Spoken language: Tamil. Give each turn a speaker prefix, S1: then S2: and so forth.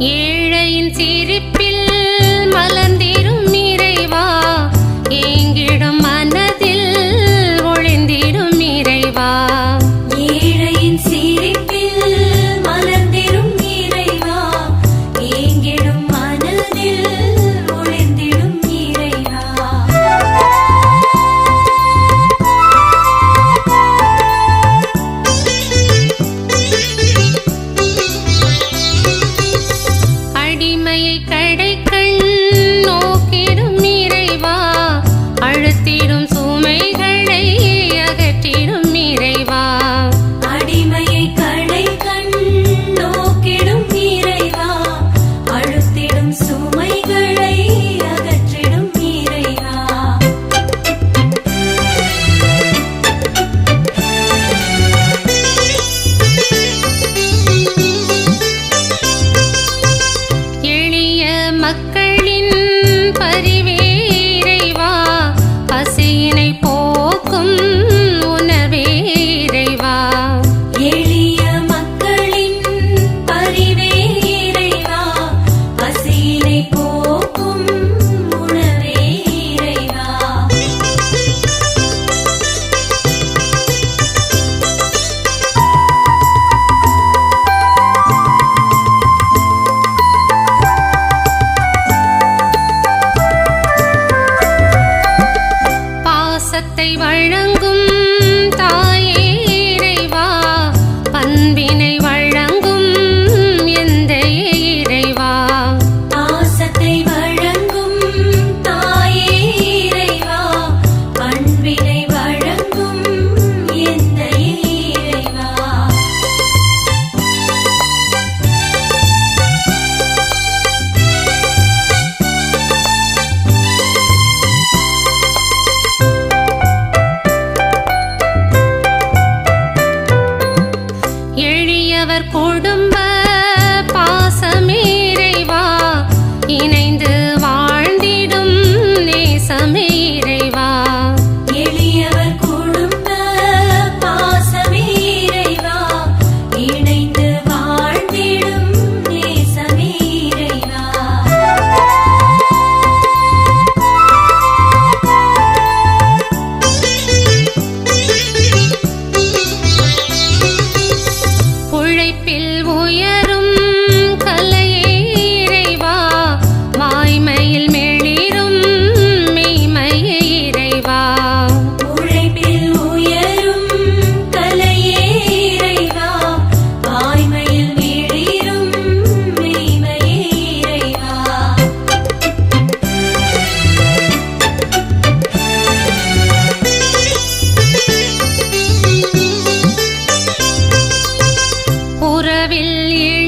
S1: ஏழையின்
S2: சிரிப்பு மழை
S1: எளியவர் உறவில் இழ